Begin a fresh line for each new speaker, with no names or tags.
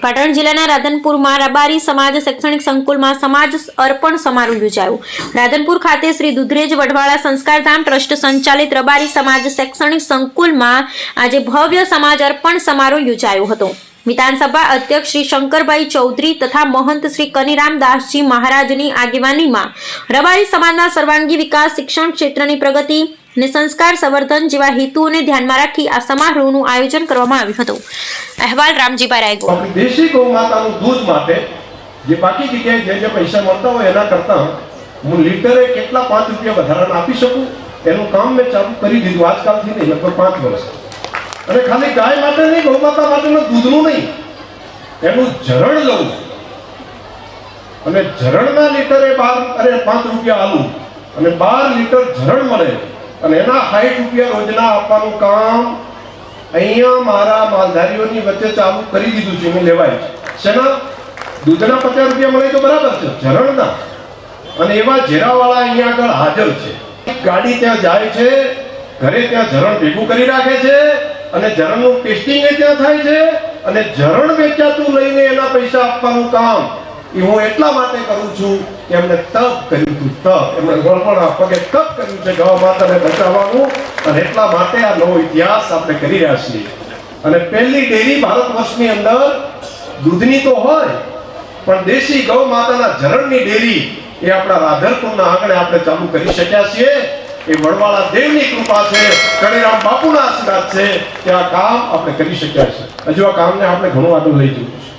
પાટણ જિલ્લાના રાધનપુરમાં રબારી સમાજ શૈક્ષણિક સંકુલમાં સમાજ અર્પણ સમારોહ યોજાયો. રાધનપુર ખાતે શ્રી દુધરેજ વઢવાળા સંસ્કારધામ ટ્રસ્ટ સંચાલિત રબારી સમાજ શૈક્ષણિક સંકુલમાં આજે ભવ્ય સમાજ અર્પણ સમારોહ યોજાયો હતો. વિધાનસભા અધ્યક્ષ શ્રી શંકરભાઈ ચૌધરી તથા મહંત શ્રી કનીરામ દાસજી મહારાજની આગેવાનીમાં રબારી સમાજના સર્વાંગી વિકાસ, શિક્ષણ ક્ષેત્રની પ્રગતિ અને સંસ્કાર સંવર્ધન જેવા હેતુઓને ધ્યાનમાં રાખી આ સમારોહનું આયોજન કરવામાં આવ્યું હતું. અહેવાલ રામજીભાઈ રાયગો
દેશી ગૌ માતાનું દૂધ માટે જે બાકી જગ્યાએ જે જે પૈસા મળતા હોય એના કરતાં હું લીટરે કેટલા પાંચ રૂપિયા વધારાના આપી શકું? એનું કામ મેં ચાલુ કરી દીધું આજકાલથી નહીં, લગભગ પાંચ વર્ષ. અને ખાલી ગાય માટે નહીં, ગૌ માતા માટેનું દૂધનું નહીં. એનું ઝરણ લઉં અને ઝરણના લીટરે બાર, અરે પાંચ રૂપિયા આલું. અને બાર લીટર ઝરણ મળે. અને એના સાઠ રૂપિયા રોજના આપવાનું કામ અહીંયા મારા માલધારીઓની વચ્ચે ચાલુ કરી દીધું છે, મેં લેવાય છે. શેના? દૂધના પચાસ રૂપિયા મળે તો બરાબર છે, ઝરણના. અને એવા ઝેરાવાળા અહીંયા આગળ હાજર છે. ગાડી ત્યાં જાય છે, ઘરે ત્યાં ઝરણ ભેગું કરી રાખે છે અને ઝરણનું ટેસ્ટિંગ ત્યાં થાય છે અને ઝરણ વેચાતું લઈને એના પૈસા આપવાનું કામ એ હું એટલા માટે કરું છું કે એમણે તપ કર્યું હતું, તપ. એમણે ગળપણ પગે તપ કર્યું છે ગૌ માતાને બચાવવાનું અને એટલા માટે આ નવો ઇતિહાસ આપણે કરી રહ્યા છીએ. અને પહેલી ડેરી ભારત વર્ષની અંદર દૂધની તો હોય, પણ દેશી ગૌ માતાના ઝરણની ડેરી એ આપણા રાધરપુરના આંગણે આપણે ચાલુ કરી શક્યા છીએ. એ વડવાળા દેવની કૃપા છે કણીરામ બાપુના આશીર્વાદ છે, કે આ કામ આપણે કરી શક્યા છે. હજુ આ કામને આપણે ઘણું આગળ લઈ જવું છે